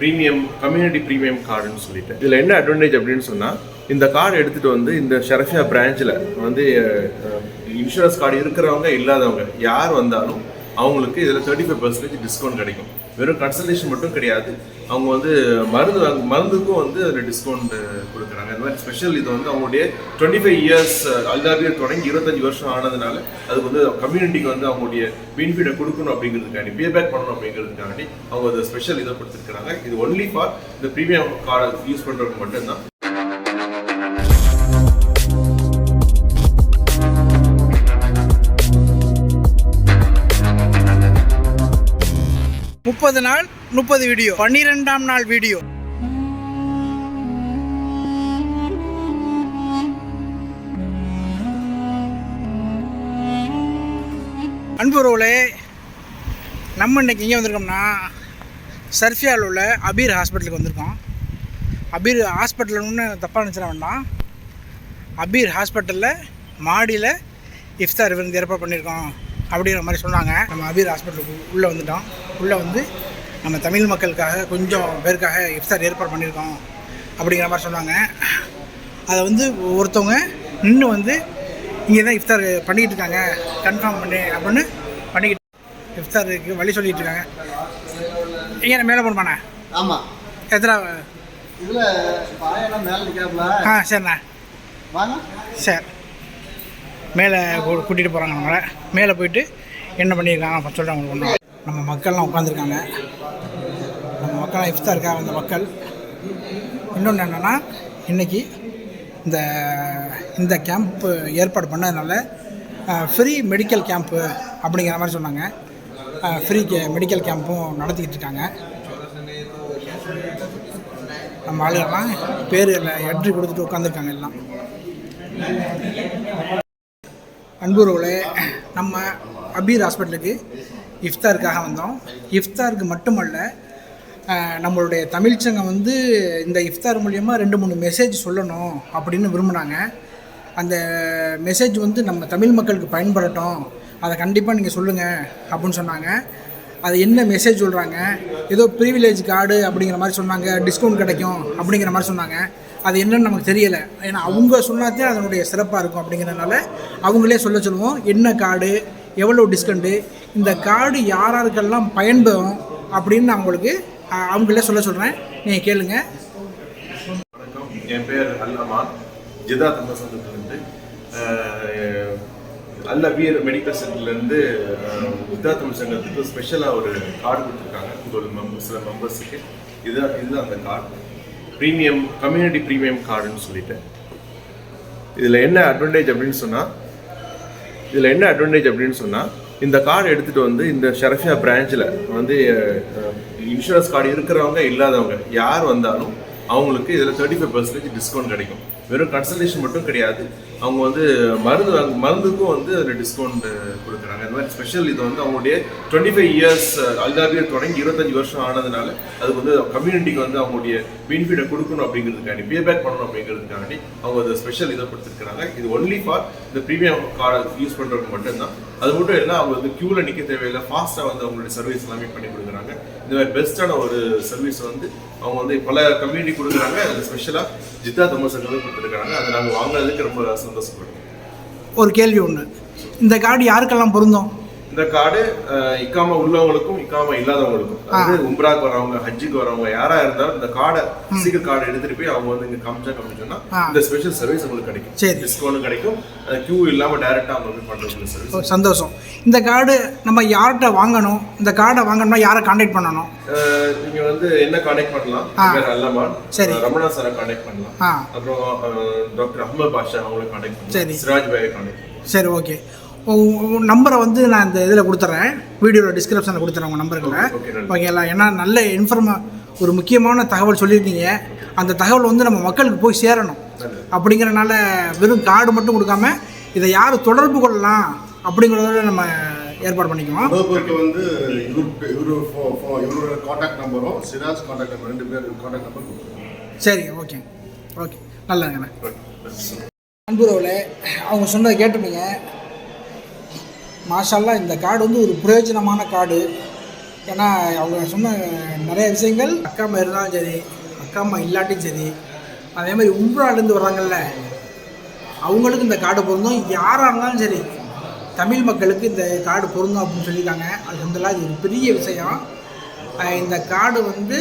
Premium community premium கார்டுன்னு சொல்லிட்டு. இதில் என்ன அட்வான்டேஜ் அப்படின்னு சொன்னால் இந்த கார்டு எடுத்துகிட்டு வந்து இந்த ஷெரஃபியா பிரான்ச்சில் வந்து இன்சூரன்ஸ் கார்டு இருக்கிறவங்க இல்லாதவங்க யார் வந்தாலும் அவங்களுக்கு இதில் தேர்ட்டி ஃபைவ் பர்சன்டேஜ் டிஸ்கவுண்ட் கிடைக்கும். வெறும் கன்சல்டேஷன் மட்டும் கிடையாது. அவங்க வந்து மருந்து மருந்துக்கும் வந்து அதில் டிஸ்கவுண்ட் கொடுக்குறாங்க இந்த மாதிரி ஸ்பெஷல் இது வந்து அவங்களுடைய டுவெண்ட்டி ஃபைவ் இயர்ஸ் அல்தாபியர் தொடங்கி இருபத்தஞ்சு வருஷம் ஆனதுனால அதுக்கு வந்து கம்யூனிட்டிக்கு வந்து அவங்களுடைய பெனிஃபிட்டை கொடுக்கணும் அப்படிங்கிறதுக்காண்டி பே பேக் பண்ணணும் அப்படிங்கிறதுக்காண்டி அவங்க அதை ஸ்பெஷல் இதை கொடுத்துருக்காங்க இது ஒன்லி ஃபார் இந்த ப்ரீமியம் கார்டு யூஸ் பண்ணுறவங்க மட்டும்தான். முப்பது நாள் முப்பது வீடியோ பன்னிரெண்டாம் நாள் வீடியோ அன்புறவுகளே நம்ம இன்னைக்கு எங்கே வந்திருக்கோம்னா சர்ஃபியாவில் உள்ள அபீர் ஹாஸ்பிட்டலுக்கு வந்திருக்கோம். அபீர் ஹாஸ்பிட்டல்னு தப்பாக நினச்சிட வேண்டாம். அபீர் ஹாஸ்பிட்டலில் மாடியில் இஃப்தார் விருந்து ஏற்பாடு பண்ணியிருக்கோம் அப்படிங்கிற மாதிரி சொன்னாங்க. நம்ம அபீர் ஹாஸ்பிட்டலுக்கு உள்ளே வந்துட்டோம். உள்ளே வந்து நம்ம தமிழ் மக்களுக்காக கொஞ்சம் பேருக்காக இஃப்தார் ஏற்பாடு பண்ணியிருக்கோம் அப்படிங்கிற மாதிரி சொன்னாங்க. அதை வந்து ஒருத்தவங்க நின்று வந்து இங்கே தான் இஃப்தார் பண்ணிக்கிட்டு இருக்காங்க கன்ஃபார்ம் பண்ணி அப்படின்னு பண்ணிக்கிட்டு இஃப்தாருக்கு வழி சொல்லிட்டு இருக்காங்க எங்கே மேலே போகணுமாண்ணா? ஆமாம் எத்தனை ஆ? சரிண்ணா. வாங்க. சரி. மேலே கூட்டிகிட்டு போகிறாங்க நம்மளை. மேலே போயிட்டு என்ன பண்ணியிருக்காங்க அப்போ சொல்கிறேன் உங்களுக்கு ஒன்றும் நம்ம மக்கள்லாம் உட்காந்துருக்காங்க நம்ம மக்கள்லாம் இஃப்தாருக்காக வந்த மக்கள். இன்னொன்று என்னென்னா இன்றைக்கி இந்த இந்த கேம்ப்பு ஏற்பாடு பண்ணதுனால ஃப்ரீ மெடிக்கல் கேம்ப்பு அப்படிங்கிற மாதிரி சொன்னாங்க. ஃப்ரீ கே மெடிக்கல் கேம்ப்பும் நடத்திக்கிட்டு இருக்காங்க. நம்ம ஆளுகள்லாம் பேர் என்ட்ரி கொடுத்துட்டு உட்காந்துருக்காங்க எல்லாம். அன்புறவுகளே நம்ம அபீர் ஹாஸ்பிட்டலுக்கு இஃப்தாருக்காக வந்தோம். இஃப்தாருக்கு மட்டுமல்ல நம்மளுடைய தமிழ்ச்சங்கம் வந்து இந்த இஃப்தார் மூலயமா ரெண்டு மூணு மெசேஜ் சொல்லணும் அப்படின்னு விரும்பினாங்க. அந்த மெசேஜ் வந்து நம்ம தமிழ் மக்களுக்கு பயன்படட்டும். அதை கண்டிப்பாக நீங்கள் சொல்லுங்கள் அப்படின்னு சொன்னாங்க. அது என்ன மெசேஜ் சொல்கிறாங்க ஏதோ ப்ரிவிலேஜ் கார்டு அப்படிங்கிற மாதிரி சொன்னாங்க. டிஸ்கவுண்ட் கிடைக்கும் அப்படிங்கிற மாதிரி சொன்னாங்க. அது என்னன்னு நமக்கு தெரியலை. ஏன்னா அவங்க சொன்னாதே அதனுடைய சிறப்பாக இருக்கும் அப்படிங்கிறதுனால அவங்களே சொல்ல சொல்லுவோம். என்ன கார்டு எவ்வளோ டிஸ்கவுண்ட்டு இந்த கார்டு யாராருக்கெல்லாம் பயன்படும் அப்படின்னு நான் உங்களுக்கு அவங்கள சொல்ல சொல்கிறேன் நீங்கள் கேளுங்க. வணக்கம். என் பேர் அல்லமா. ஜிதா தந்தசங்கத்திலிருந்து அல்ல வீர் மெடிக்கல் சென்டர்லேருந்து வித்யா தமிழ் சங்கத்துக்கு ஸ்பெஷலாக ஒரு கார்டு கொடுத்துருக்காங்க. உங்கள் மெம்பர் சில மெம்பர்ஸுக்கு இதுதான் இதுதான் அந்த கார்டு. ப்ரீமியம் கம்யூனிட்டி ப்ரீமியம் கார்டுன்னு சொல்லிட்டு. இதில் என்ன அட்வான்டேஜ் அப்படின்னு சொன்னால் இதில் என்ன அட்வான்டேஜ் அப்படின்னு சொன்னால் இந்த கார்டு எடுத்துகிட்டு வந்து இந்த ஷெரஃபியா பிரான்ச்சில் வந்து இன்சூரன்ஸ் கார்டு இருக்கிறவங்க இல்லாதவங்க யார் வந்தாலும் அவங்களுக்கு இதில் தேர்ட்டி ஃபைவ் பர்சன்டேஜ் டிஸ்கவுண்ட் கிடைக்கும். வெறும் கன்சல்டேஷன் மட்டும் கிடையாது. அவங்க வந்து மருந்து மருந்துக்கும் வந்து அதில் டிஸ்கவுண்ட் கொடுக்குறாங்க. இந்த மாதிரி ஸ்பெஷல் இது வந்து அவங்களுடைய டுவெண்ட்டி ஃபைவ் இயர்ஸ் அல்தாபியை தொடங்கி இருபத்தஞ்சு வருஷம் ஆனதுனால அது வந்து கம்யூனிட்டிக்கு வந்து அவங்களுடைய பெனிஃபிட்டை கொடுக்கணும் அப்படிங்கிறதுக்காண்டி பே பேக் பண்ணணும் அப்படிங்கிறதுக்காண்டி அவங்க அந்த ஸ்பெஷல் இதை கொடுத்துருக்காங்க இது ஒன்லி ஃபார் இந்த ப்ரீமியம் கார்டை யூஸ் பண்ணுறவங்க மட்டும்தான். அது மட்டும் இல்லை அவங்க வந்து க்யூவில் நிற்க தேவையில்லை. ஃபாஸ்ட்டாக வந்து அவங்களுடைய சர்வீஸ் எல்லாமே பண்ணி கொடுக்குறாங்க. இந்த மாதிரி பெஸ்ட்டான ஒரு சர்வீஸ் வந்து அவங்க வந்து பல கம்யூனிட்டி கொடுக்குறாங்க. அது ஸ்பெஷலாக ஜித்தா தமிழ் சங்கம் கொடுத்துருக்காங்க அதை நாங்கள் வாங்குறதுக்கு ரொம்ப சந்தோஷப்படுறோம். ஒரு கேள்வி ஒன்று இந்த கார்டு யாருக்கெல்லாம் பொருந்தும்? இந்த கார்டு இக்காம உள்ளவங்களுக்கும் இக்காம இல்லாதவங்களுக்கும். அதாவது உம்ராக்கு வரவங்க ஹஜ்ஜுக்கு வரவங்க யாரா இருந்தாலும் இந்த கார்டை சீக்கிரம் கார்டு எடுத்துட்டு போய் அவங்க வந்து இங்க சொன்னா ஆ. இந்த ஸ்பெஷல் சர்வீஸ் உங்களுக்கு கிடைக்கும். சரி. டிஸ்கவுண்ட் கிடைக்கும். கியூ இல்லாம டைரக்டா அவங்க போய் பண்றது சர்வீஸ் சந்தோஷம். இந்த கார்டு நம்ம யார்கிட்ட வாங்கணும்? இந்த கார்டை வாங்கணும்னா யாரை காண்டாக்ட் பண்ணணும்? நீங்க வந்து என்ன கான்டாக்ட் பண்ணலாம்? அல்லமான். சரி. ரமணா சாரை கான்டாக்ட் பண்ணலாம். அப்புறம் டாக்டர் அஹ்மத் பாஷா அவங்களை கான்டாக்ட் சரி. பண்ணலாம் சிராஜ் பாயை கான்டாக்ட் சரி ஓகே நம்பரை வந்து நான் இந்த இதில் கொடுத்துட்றேன் வீடியோவில் டிஸ்கிரிப்ஷனில் கொடுத்துறேன் உங்கள் நன்றி. ஓகேங்களா ஏன்னா நல்ல இன்ஃபர்மா ஒரு முக்கியமான தகவல் சொல்லியிருக்கீங்க. அந்த தகவல் வந்து நம்ம மக்களுக்கு போய் சேரணும். அப்படிங்கிறனால வெறும் கார்டு மட்டும் கொடுக்காம இதை யார் தொடர்பு கொள்ளலாம் அப்படிங்கிறதோட நம்ம ஏற்பாடு பண்ணிக்குவோம் தொடர்புக்கு வந்து இவர் இவரோட காண்டாக்ட் நம்பரும் சிராஜ் காண்டாக்ட் நம்பர் ரெண்டு பேர் காண்டாக்ட் நம்பர் சரி ஓகே ஓகே நல்லதுங்கண்ணே. அன்புறவில் அவங்க சொன்னதை கேட்டிருப்பீங்க. மாஷால்லா இந்த கார்டு வந்து ஒரு பிரயோஜனமான கார்டு. ஏன்னா அவங்க சொன்ன நிறைய விஷயங்கள் அக்கா அம்மா இருந்தாலும் சரி அக்கா அம்மா இல்லாட்டியும் சரி அதே மாதிரி உம்ராலேருந்து வர்றாங்கல்ல அவங்களுக்கு இந்த கார்டு பொருந்தும். யாராக இருந்தாலும் சரி தமிழ் மக்களுக்கு இந்த கார்டு பொருந்தும் அப்படின்னு சொல்லியிருக்காங்க. அது வந்து இது ஒரு பெரிய விஷயம். இந்த கார்டு வந்து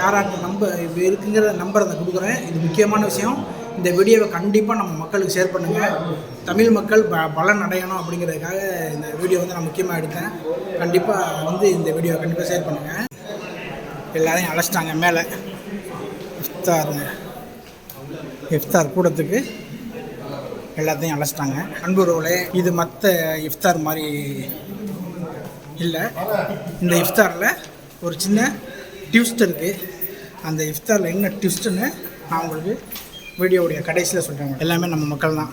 யாராட்ட நம்ப இப்போ இருக்குங்கிற நம்பரை நான் கொடுக்குறேன். இது முக்கியமான விஷயம். இந்த வீடியோவை கண்டிப்பாக நம்ம மக்களுக்கு ஷேர் பண்ணுங்கள் தமிழ் மக்கள் ப பலன் அடையணும் அப்படிங்கிறதுக்காக இந்த வீடியோ வந்து நான் முக்கியமாக எடுத்தேன். கண்டிப்பாக வந்து இந்த வீடியோவை கண்டிப்பாக ஷேர் பண்ணுங்கள் எல்லாரையும் அழைச்சிட்டாங்க மேலே. இஃப்தார் இஃப்தார் கூடத்துக்கு எல்லாத்தையும் அழைச்சிட்டாங்க. அன்புறவுகளே இது மற்ற இஃப்தார் மாதிரி இல்லை. இந்த இஃப்தாரில் ஒரு சின்ன ட்விஸ்ட் இருக்குது அந்த இஃப்தாரில் என்ன ட்விஸ்ட்டுன்னு நான் உங்களுக்கு வீடியோவுடைய கடைசியில் சொல்கிறேன் எல்லாமே நம்ம மக்கள் தான்.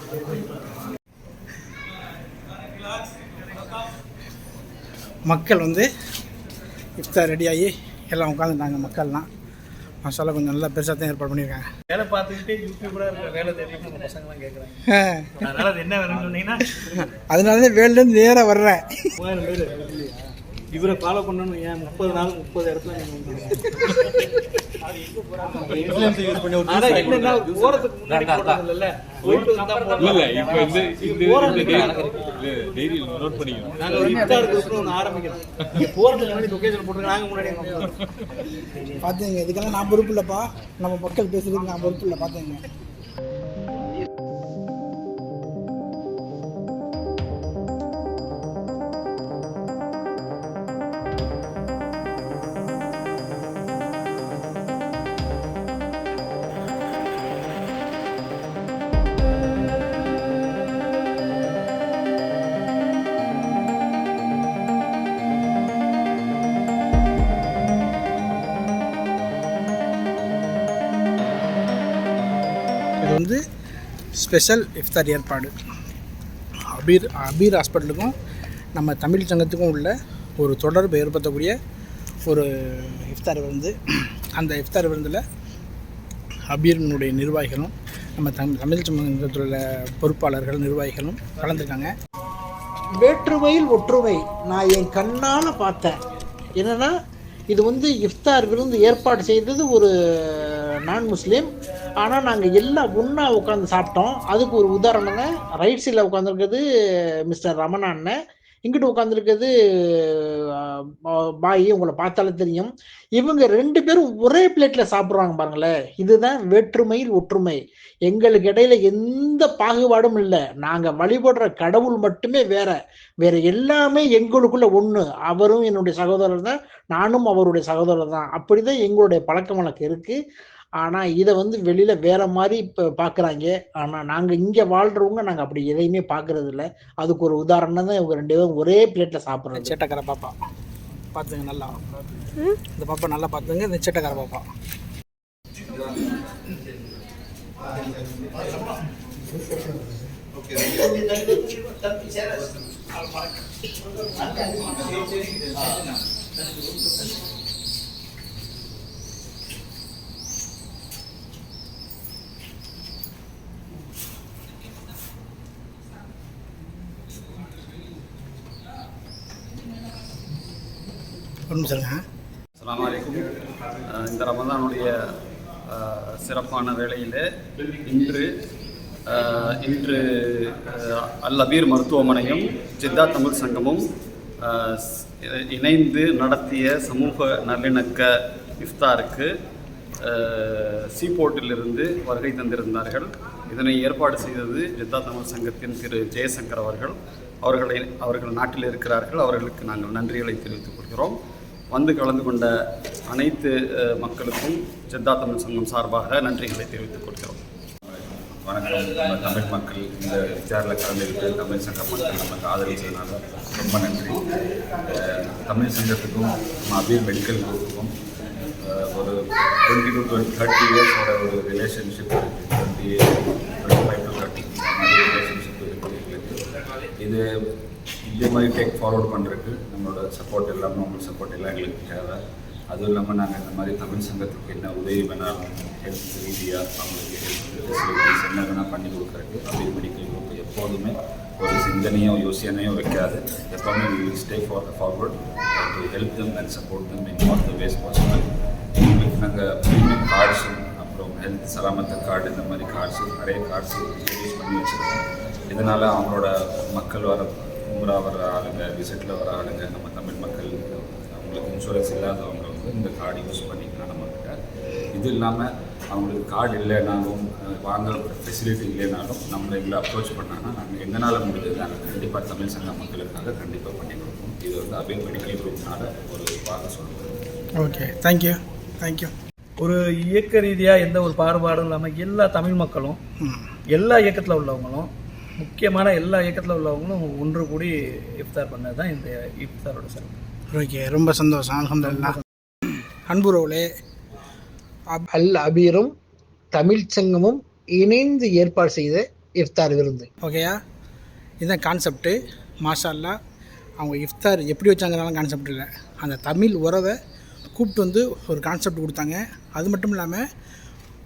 மக்கள் வந்து இஃப்தார் ரெடியாகி எல்லாம் உட்காந்துட்டாங்க மக்கள்லாம் மசாலா கொஞ்சம் நல்லா பெருசாக தான் ஏற்பாடு பண்ணியிருக்காங்க. வேலை பார்த்துக்கிட்டே யூடியூபராக இருக்கிற வேலை தெரியும் பசங்களாம் கேட்குறாங்க. அதனால அது என்ன வேணும்னு சொன்னீங்கன்னா அதனால தான் வேல்லேருந்து நேராக வர்றேன். இவரை ஃபாலோ பண்ணணும் ஏன் முப்பது நாள் முப்பது இடத்துல போடுறது இல்ல இப்ப இந்த. டைரி நோட் பண்ணிக்கணும் நாங்க ஒரு ஒன்று ஆரம்பிக்கிறோம் போறதுக்கு முன்னாடி லொகேஷன் போட்டு நாங்க முன்னாடி. பார்த்துங்க இதுக்கெல்லாம் நான் பொறுப்பு இல்லைப்பா. நம்ம மக்கள் பேசுறதுக்கு நான் பொறுப்பு இல்லை பார்த்துங்க ஸ்பெஷல் இஃப்தார் ஏற்பாடு. அபீர் அபீர் ஹாஸ்பிட்டலுக்கும் நம்ம தமிழ் சங்கத்துக்கும் உள்ள ஒரு தொடர்பு ஏற்படுத்தக்கூடிய ஒரு இஃப்தார் விருந்து. அந்த இஃப்தார் விருந்தில் அபீரினுடைய நிர்வாகிகளும் நம்ம தம் தமிழ் சங்கத்தில் உள்ள பொறுப்பாளர்கள் நிர்வாகிகளும் கலந்துருக்காங்க. வேற்றுமையில் ஒற்றுமை நான் என் கண்ணால் பார்த்தேன். என்னென்னா இது வந்து இஃப்தார் விருந்து ஏற்பாடு செய்தது ஒரு நான் முஸ்லீம் ஆனால் நாங்கள் எல்லாம் ஒன்றா உட்காந்து சாப்பிட்டோம். அதுக்கு ஒரு உதாரணங்க ரைட் சைடில் உட்காந்துருக்குது மிஸ்டர் ரமணா அண்ணன். இங்கிட்டு உட்காந்துருக்குது பாய் உங்களை பார்த்தாலே தெரியும். இவங்க ரெண்டு பேரும் ஒரே பிளேட்டில் சாப்பிட்றாங்க பாருங்களேன். இதுதான் வேற்றுமையில் ஒற்றுமை. எங்களுக்கு இடையில எந்த பாகுபாடும் இல்லை. நாங்கள் வழிபடுற கடவுள் மட்டுமே வேற. வேற எல்லாமே எங்களுக்குள்ள ஒன்று அவரும் என்னுடைய சகோதரர் தான். நானும் அவருடைய சகோதரர் தான். அப்படிதான் எங்களுடைய பழக்க வழக்கம் இருக்கு. ஆனா இதை வந்து வெளியில வேற மாதிரி இப்போ பார்க்குறாங்க ஆனா நாங்க இங்க வாழ்றவங்க நாங்க அப்படி எதையுமே பார்க்கறது இல்ல அதுக்கு ஒரு உதாரணம் தான் இவங்க ரெண்டு பேரும் ஒரே பிளேட்ல சாப்பிட்றது. சேட்டக்கார பாப்பா. பார்த்துங்க நல்லா. இந்த பாப்பா நல்லா பார்த்துங்க இந்த சேட்டக்கார பாப்பா. ஒரு ஒன்று சொல்லுங்க. அஸ்லாம் வலைக்கும் இந்த ரமதானுடைய சிறப்பான வேளையில் இன்று இன்று அல் அபீர் மருத்துவமனையும் ஜித்தா தமிழ் சங்கமும் இணைந்து நடத்திய சமூக நல்லிணக்க இஃப்தாருக்கு சீபோர்ட்டிலிருந்து வருகை தந்திருந்தார்கள். இதனை ஏற்பாடு செய்தது ஜித்தா தமிழ் சங்கத்தின் திரு ஜெயசங்கர் அவர்கள். அவர்களை அவர்கள் நாட்டில் இருக்கிறார்கள். அவர்களுக்கு நாங்கள் நன்றிகளை தெரிவித்துக் கொள்கிறோம். வந்து கலந்து கொண்ட அனைத்து மக்களுக்கும் ஜெத்தா தமிழ் சங்கம் சார்பாக நன்றிகளை தெரிவித்துக் கொள்கிறோம். வணக்கம். நம்ம தமிழ் மக்கள் இந்த விசாரில் கலந்துக்கிட்டு தமிழ் சங்க மக்கள் நமக்கு ஆதரிச்சதுனால ரொம்ப நன்றி. தமிழ் சங்கத்துக்கும் நம்ம அபீர் மெடிக்கல் குரூப்புக்கும் ஒரு டுவெண்ட்டி டு டுவெண்ட்டி தேர்ட்டி இயர்ஸோட ஒரு ரிலேஷன்ஷிப் இருக்குது twenty twenty five to thirty relationship இருக்குது இது இதே மாதிரி டேக் ஃபார்வர்ட் பண்ணுறதுக்கு நம்மளோட சப்போர்ட் எல்லாமே உங்களுக்கு சப்போர்ட் எல்லாம் எங்களுக்கு தேவை. அதுவும் இல்லாமல் நாங்கள் இந்த மாதிரி தமிழ் சங்கத்துக்கு என்ன உதவி வேணாலும் ஹெல்த் ரீதியாக அவங்களுக்கு ஹெல்த் ஃபெசிலிட்டிஸ் என்ன வேணால் பண்ணி கொடுக்குறதுக்கு அப்படி மெடிக்கல் குரூப் எப்போதுமே ஒரு சிந்தனையோ யோசனையோ வைக்காது. எப்போவுமே will stay for forward to help them and support them in all the ways possible எங்களுக்கு நாங்கள் ப்ரீமியம் கார்ட்ஸும் அப்புறம் ஹெல்த் சலாமத்து கார்டு இந்த மாதிரி கார்ட்ஸு நிறைய கார்ட்ஸு யூஸ் பண்ணி வச்சுருக்கோம். இதனால் அவங்களோட மக்கள் வர உம்ரா வர ஆளுங்க விசிட்டில் வர ஆளுங்க நம்ம தமிழ் மக்கள் அவங்களுக்கு இன்சூரன்ஸ் இல்லாதவங்க வந்து இந்த கார்டு யூஸ் பண்ணிக்கலாம் நம்மக்கிட்ட இது இல்லாமல் அவங்களுக்கு கார்டு இல்லைனாலும் அஹ், வாங்க ஃபெசிலிட்டி இல்லைனாலும் நம்மளை எங்களை அப்ரோச் பண்ணாங்கன்னா நாங்கள் எங்களால் முடிஞ்சது நாங்கள் கண்டிப்பாக தமிழ் சங்க மக்களுக்காக கண்டிப்பாக பண்ணி கொடுப்போம். இது வந்து அபே மெடிக்கல் குரூப்னால ஒரு வாக்கு சொல்லுவோம் ஓகே தேங்க்யூ தேங்க்யூ ஒரு இயக்க ரீதியாக எந்த ஒரு பாகுபாடும் இல்லாமல் எல்லா தமிழ் மக்களும் எல்லா இயக்கத்தில் உள்ளவங்களும் முக்கியமான எல்லா இயக்கத்தில் உள்ளவங்களும் ஒன்று கூடி இஃப்தார் பண்ணது தான் இந்த இஃப்தாரோட சிறப்பு. ஓகே ரொம்ப சந்தோஷம். அல்ஹம்துலில்லாஹ் அன்புறவுகளே அப்- அல் அபீரும் தமிழ் சங்கமும் இணைந்து ஏற்பாடு செய்த இஃப்தார் விருந்து. ஓகேயா இதுதான் கான்செப்ட்டு மாஷா அல்லாஹ் அவங்க இஃப்தார் எப்படி வச்சாங்கனாலும் கான்செப்ட் இல்லை. அந்த தமிழ் உறவை கூப்பிட்டு வந்து ஒரு கான்செப்ட் கொடுத்தாங்க. அது மட்டும் இல்லாமல்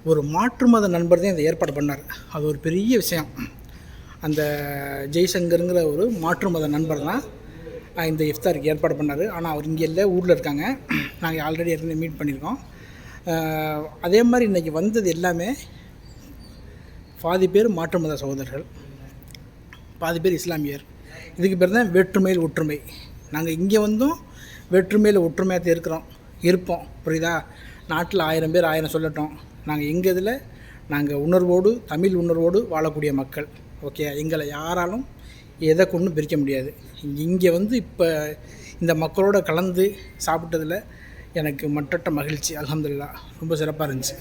ஒரு மாற்று மத நண்பர் தான் இதை ஏற்பாடு பண்ணார். அது ஒரு பெரிய விஷயம். அந்த ஜெய்சங்கருங்கிற ஒரு மாற்று மத நண்பர் தான் இந்த இஃப்தாருக்கு ஏற்பாடு பண்ணார். ஆனால் அவர் இங்கே இல்லை ஊரில் இருக்காங்க. நாங்கள் ஆல்ரெடி ஏற்கனவே மீட் பண்ணியிருக்கோம் அதே மாதிரி இன்றைக்கி வந்தது எல்லாமே பாதி பேர் மாற்று மத சகோதரர்கள் பாதி பேர் இஸ்லாமியர். இதுக்கு பேர் தான் வேற்றுமையில் ஒற்றுமை. நாங்கள் இங்கே வந்தும் வேற்றுமையில் ஒற்றுமையாக தான் இருக்கிறோம் இருப்போம். புரியுதா? நாட்டில் ஆயிரம் பேர் ஆயிரம் சொல்லட்டும். நாங்கள் எங்கள் இதில்? நாங்கள் உணர்வோடு தமிழ் உணர்வோடு வாழக்கூடிய மக்கள். ஓகே எங்களை யாராலும் எதை கொண்டும் பிரிக்க முடியாது. இங்கே வந்து இப்போ இந்த மக்களோட கலந்து சாப்பிட்டதில் எனக்கு மட்டற்ற மகிழ்ச்சி அலமதுல்லா ரொம்ப சிறப்பாக இருந்துச்சு.